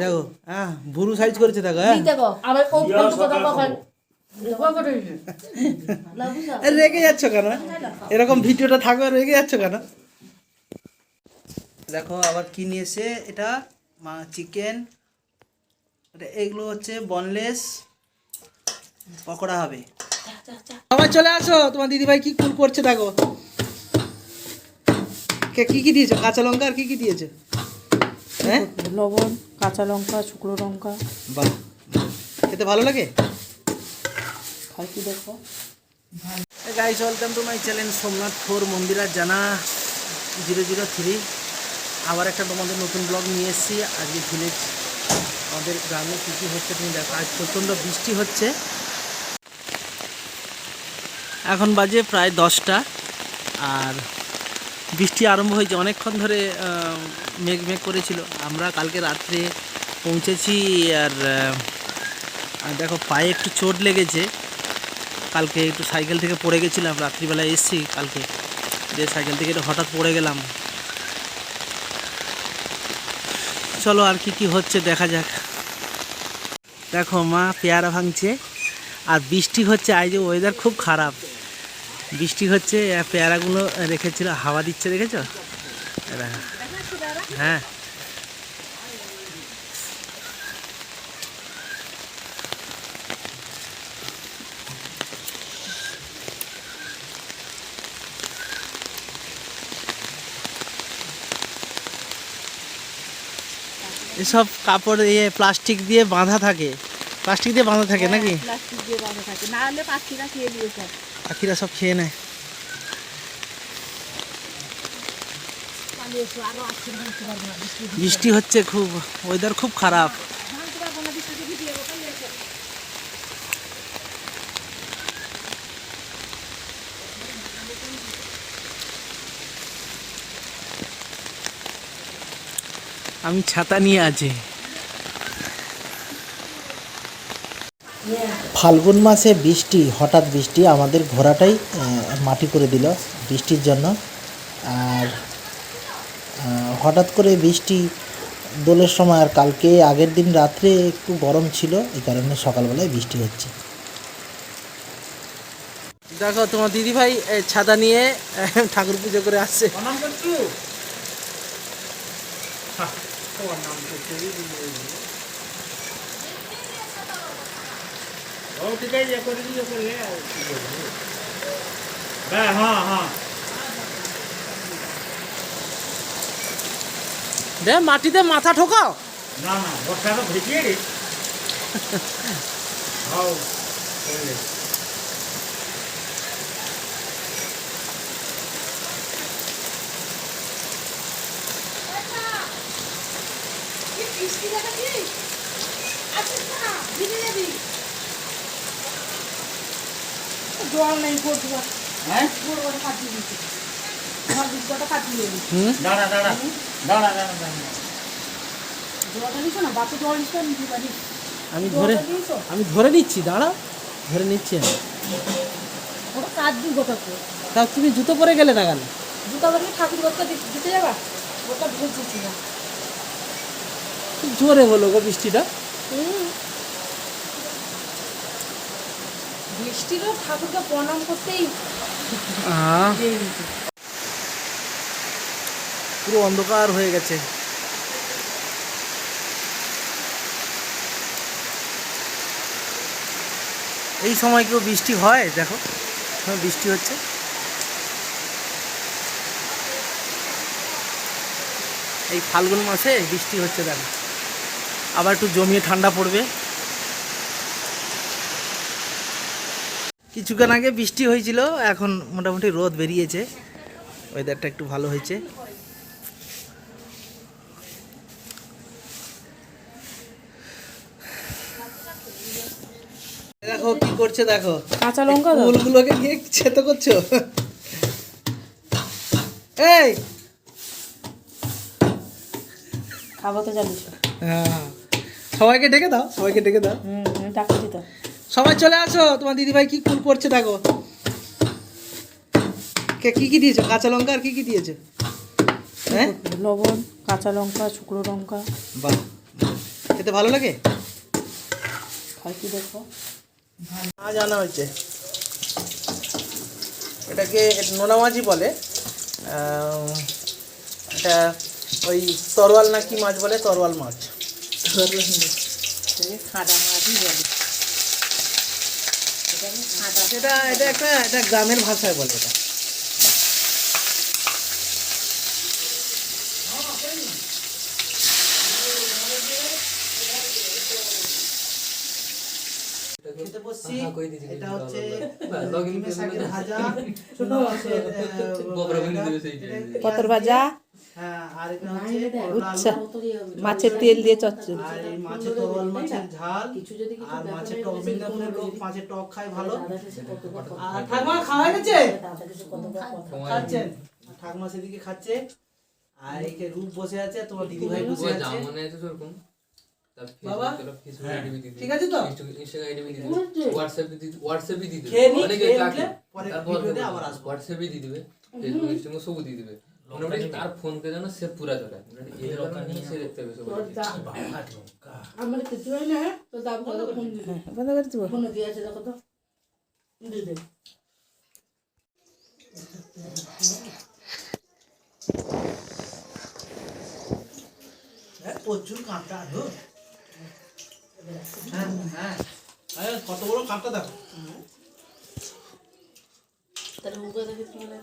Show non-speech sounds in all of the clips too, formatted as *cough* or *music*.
দেখো হ্যাঁ ভুরু সাইজ করেছে দেখো হ্যাঁ। দেখো আবার ও কথা কখন রেগে যাচ্ছ কেন? এরকম ভিডিওটা থাকবে রেগে যাচ্ছ কেন? দেখো আবার কি নিয়েছে এটা? মা চিকেন এগুলো হচ্ছে বনলেস পকোড়া হবে। আবার চলে আসো তোমার দিদিভাই কি কুল করছে দেখো। কে কি কি দিয়েছ? কাঁচা লঙ্কা আর কি কি দিয়েছ? লবণ কাঁচা লঙ্কা শুকনো লঙ্কা। বাহ খেতে ভালো লাগে? খাই কি দেখো? Guys welcome to my channel Somnath four মন্দিরা জানা জিরো জিরো থ্রি আবার একটা তোমাদের নতুন ব্লগ নিয়ে এসেছি। আজকে ভিলেজ আমাদের গ্রামে কী কী হচ্ছে তুমি দেখো। আজ প্রচণ্ড বৃষ্টি হচ্ছে। এখন বাজে প্রায় দশটা। আর বৃষ্টি আরম্ভ হয়েছে, অনেকক্ষণ ধরে মেঘ মেঘ করেছিল। আমরা কালকে রাত্রে পৌঁছেছি, আর দেখো পায়ে একটু চোট লেগেছে। কালকে একটু সাইকেল থেকে পড়ে গেছিলাম, রাত্রিবেলায় এসেছি কালকে। দিয়ে সাইকেল থেকে একটু হঠাৎ পড়ে গেলাম। চলো আর কি কি হচ্ছে দেখা যাক। দেখো মা, পেয়ারা ভাঙছে, আর বৃষ্টি হচ্ছে, আজ ওয়েদার খুব খারাপ। বৃষ্টি হচ্ছে পেয়ারাগুলো রেখেছিল, হাওয়া দিচ্ছে, দেখেছ? হ্যাঁ। এসব কাপড় ইয়ে প্লাস্টিক দিয়ে বাঁধা থাকে। প্লাস্টিক দিয়ে বাঁধা থাকে নাকি? প্লাস্টিক দিয়ে বাঁধা থাকে। না হলে পাখিরা খেয়ে দিয়ে সব পাখিরা সব খেয়ে নেয়। বৃষ্টি হচ্ছে খুব ওয়েদার খুব খারাপ। আমি ছাতা নিয়ে আছি। ফাল্গুন মাসে বৃষ্টি হঠাৎ বৃষ্টি আমাদের ঘোড়াটাই মাটি করে দিল বৃষ্টির জন্য। আর হঠাৎ করে বৃষ্টি দোলের সময় আর কালকে আগের দিন রাত্রে একটু গরম ছিল এই কারণে সকালবেলায় বৃষ্টি হচ্ছে। দেখো তোমার দিদিভাই ছাতা নিয়ে ঠাকুর পুজো করে আসছে। হ্যাঁ ହଁ ହଁ। দে মাটিতে মাথা ঠোকাও না না বর্ষা তো ভিজিয়ে রে হাও জল নেই হ্যাঁ? পুরো কাটিয়ে দিচ্ছে আমার বৃষ্টিটা কাটিয়ে দিচ্ছে দাঁড়া দাঁড়া। দাঁড়া দাঁড়া দাঁড়া। জলটা দিচ্ছ না বাপে জল দিচ্ছ আমি ধরে আমি ধরে নিচ্ছি দাঁড়া। ধরে নিচ্ছি আমি। কাজ গোটা তো তুমি জুতো পরে গেলে না কেন? জুতো বাড়ি ঠাকুর দিতে যাবা না জোরে হলো গো বৃষ্টিটা। বৃষ্টিরও ঠাকুরকে প্রণাম করতেই পুরো অন্ধকার হয়ে গেছে। এই সময় কেউ বৃষ্টি হয়? দেখো বৃষ্টি হচ্ছে। এই ফাল্গুন মাসে বৃষ্টি হচ্ছে, দেখো। আবার একটু জমিয়ে ঠান্ডা পড়বে। কিছুক্ষণ আগে বৃষ্টি হয়েছিল এখন মোটামুটি রোদ বেরিয়েছে। ওয়েদারটা একটু ভালো হয়েছে। দেখো কি করছে দেখো? কাঁচা লঙ্কা ফুলগুলোকে নিয়ে ছেতো করছ? এই! খাব তো জানিস। হ্যাঁ। সবাইকে ডেকে দাও সবাইকে ডেকে দাও। হুম ডাকছি তো। সবাই চলে আসো তোমার দিদিভাই কি কুল করছে দেখো। কে কি কি দিয়েছ? কাঁচা লঙ্কা আর কি কি দিয়েছ? হ্যাঁ? লবণ কাঁচা লঙ্কা শুকনো লঙ্কা। বাহ। খেতে ভালো লাগে? খাই কি দেখো? মাছ আনা হয়েছে। এটাকে নোনা মাছই বলে এটা ওই তরোয়াল না কি মাছ বলে? তরোয়াল মাছ। খাঁটা মাছই বলে। এটা এটা একটা এটা গ্রামের ভাষায় বলে এটা। এটা হচ্ছে ভাজা। পটল ভাজা। হ্যাঁ। মাছের তেল দিয়ে চচ্চড়ি। আর এই মাছের তরোয়াল মাছের ঝাল। আর মাছের টক মেদিনীপুরের লোক মাছের টক খায় ভালো। আর ঠাকুমা খাওয়া গেছে খাচ্ছেন ঠাকুমা সেদিকে খাচ্ছে। আর এইকে রূপ বসে আছে তোমার দিদি ভাই বসে আছে। মনে আছে বাবা? দিতে ঠিক আছে তো? হোয়াটসঅ্যাপে দিতে হোয়াটসঅ্যাপে দিয়ে দিবে অনেকে পরে ভিডিওতে আবার আসব। হোয়াটসঅ্যাপে দিয়ে দিবে। ফেসবুক ইনস্টাগ্রাম সব দিয়ে দিবে। মোটামুটি তার ফোন কে যেন সে পুরা চলে এই রকম সে দেখতে হবে সব আমার কিছু হয় না তো দাম কত ফোন দিবে বন্ধ করে দিব ফোন দিয়ে আছে দেখো তো দিয়ে দে হ্যাঁ, প্রচুর কাঁটা গো হ্যাঁ হ্যাঁ আরে কত বড় কাঁটা দেখো তাহলে মুখে দেখে তোমার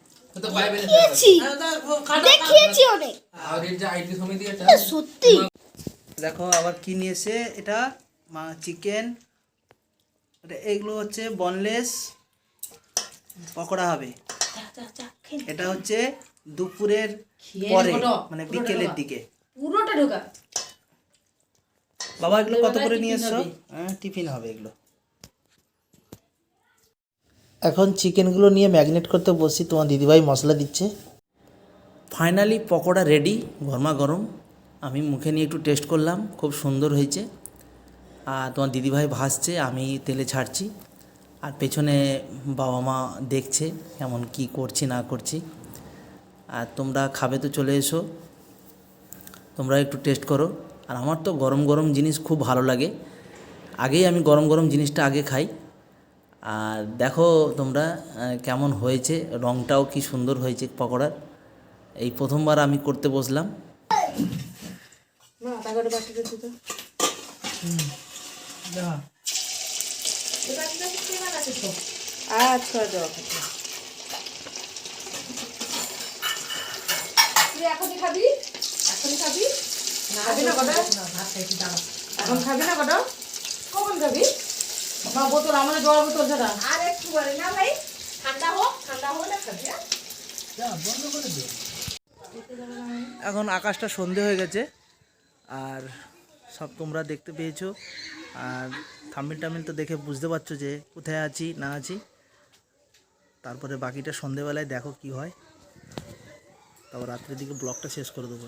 দেখিয়েছি। অনেক। সত্যি। দেখো আবার কি নিয়েছে? এটা মা চিকেন। এটা এগুলো হচ্ছে বনলেস পকোড়া হবে। এটা হচ্ছে দুপুরের পরে মানে বিকেলের দিকে। পুরোটা ঢোকা। বাবা এগুলো কত করে নিয়ে এসছো হ্যাঁ টিফিন হবে এগুলো। এখন চিকেনগুলো নিয়ে ম্যাগনেট করতে বসি তোমার দিদিভাই মশলা দিচ্ছে। ফাইনালি পকোড়া রেডি গরমা গরম। আমি মুখে নিয়ে একটু টেস্ট করলাম, খুব সুন্দর হয়েছে। আর তোমার দিদিভাই ভাসছে, আমি তেলে ছাড়ছি। আর পেছনে বাবা মা দেখছে কেমন কি করছি, না করছি। আর তোমরা খাবে তো চলে এসো। তোমরা একটু টেস্ট করো। আর আমার তো গরম গরম জিনিস খুব ভালো লাগে। আগেই আমি গরম গরম জিনিসটা আগে খাই। আর দেখো তোমরা কেমন হয়েছে রঙটাও কি সুন্দর হয়েছে পকোড়ার? এই প্রথমবার আমি করতে বসলাম। আচ্ছা এখনই এখনই খাবি? না কটা এখন খাবি না কটা কখন খাবি? বা বোতল আমাদের জল বোতল ছাড়া আর একটু না ভাই। ঠান্ডা হোক ঠান্ডা হোক না খাবি হ্যাঁ? এখন আকাশটা সন্ধে হয়ে গেছে আর সব তোমরা দেখতে পেয়েছ। আর থামিল টামিল তো দেখে বুঝতে পারছ যে কোথায় আছি না আছি। তারপরে বাকিটা সন্ধেবেলায় দেখো কি হয়। তারপর রাত্রের দিকে ব্লগটা শেষ করে দেবো।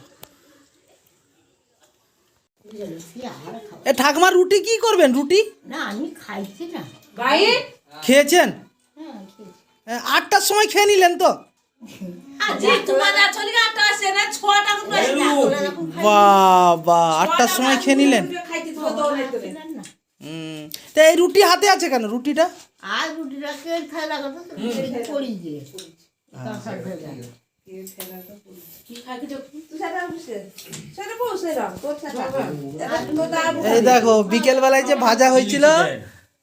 এ ঠাকুমা রুটি কি করবেন? রুটি? না আমি খাইছি না। ভাই খেয়েছেন? হ্যাঁ আটটার সময় খেয়ে নিলেন তো? বাবা আটটার সময় খেয়ে নিলেন? হুম তা এই রুটি হাতে আছে কেন রুটিটা? আর রুটিটা কে খাই লাগাতো? এই দেখো বিকেল বেলায় যে ভাজা হয়েছিল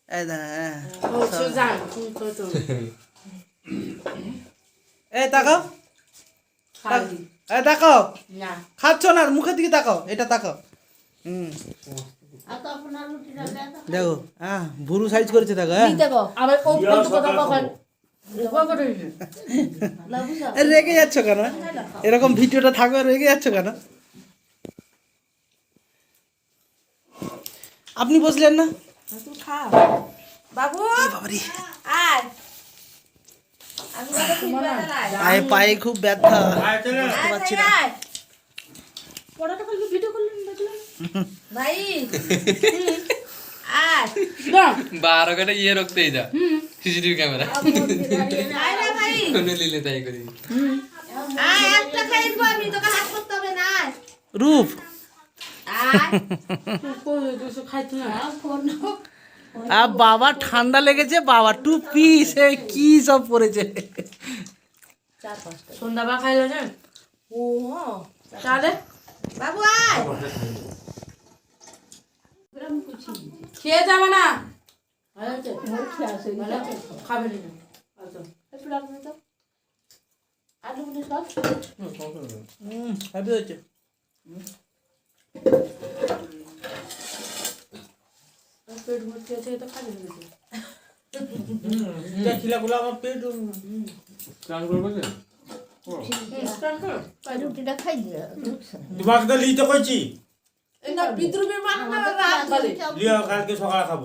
এই দে- হ্যাঁ। এই না খাচ্ছ না মুখের দিকে তাকাও এটা তাকাও। হুম। দেখো হ্যাঁ ভুরু সাইজ করেছে দেখো হ্যাঁ। দেখো আবার রেগে যাচ্ছ কেন? এরকম ভিডিওটা থাকবে রেগে যাচ্ছ কেন? আপনি বসলেন না? পায়ে। পায়ে খুব ব্যথা। বুঝতে পারছি না। *laughs* বারো ঘণ্টা ইয়ে রাখতে যা। CCTV camera. আয় না ভাই কোনো লিলে তাই করি। রূপ। আর বাবা ঠান্ডা লেগেছে বাবা টুপি সে কি সব পরেছে। সন্ধ্যা খাইলো না ও তাহলে? বাবু আয়। খেয়ে যাবে না? খাবে না হুম হ্যাপি হয়েছে পেট ভর্তি আছে তো খাবে না খিলাগুলো আমার পেট স্নান করব রুটিটা খাই দিয়ে তোমাকে তো লিতে কইছি না বিদ্রুপের না রাত বলে লিও কালকে সকালে খাব।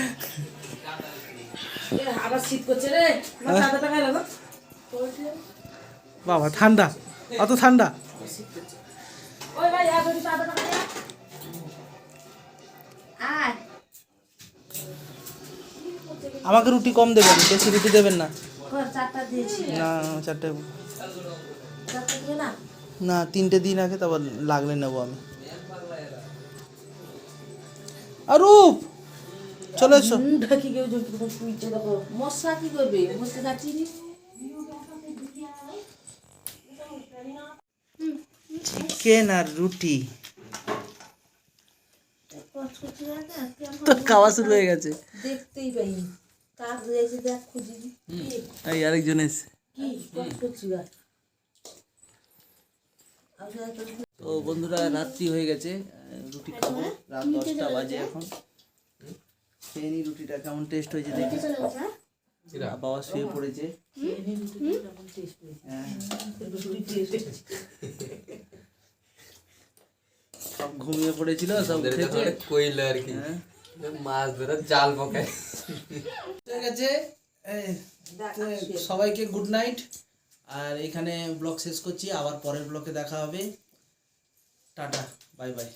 শীত করছে রে। না চাদরটা খাইলো না বাবা ঠান্ডা। অত ঠান্ডা। আমাকে রুটি কম দেবেন বেশি রুটি দেবেন না। না চারটে। না? তিনটে দিন আগে তারপর লাগলে নেব আমি। আরূপ চলে এসো। ঢাকি কেউ শুইছে দেখো মশা কি করবে? বসে যাচ্ছি চিকেন আর রুটি। তোর খাওয়া শুরু হয়ে গেছে। দেখতেই পাই কাক দিয়েছে দেখ খুঁজি এই আরেকজন এসে তো বন্ধুরা রাত্রি হয়ে গেছে। রুটি খাব। রাত দশটা বাজে এখন। খেয়ে নি রুটিটা কেমন টেস্ট হয়েছে দেখি। বাবা শুয়ে পড়েছে। হ্যাঁ। সব ঘুমিয়ে পড়েছিল সব কইলে আর কি। হ্যাঁ। মাছ ধরে জাল পকায় ঠিক আছে সবাইকে গুড নাইট আর এখানে ব্লগ শেষ করছি আবার পরের ব্লকে দেখা হবে। Tata bye bye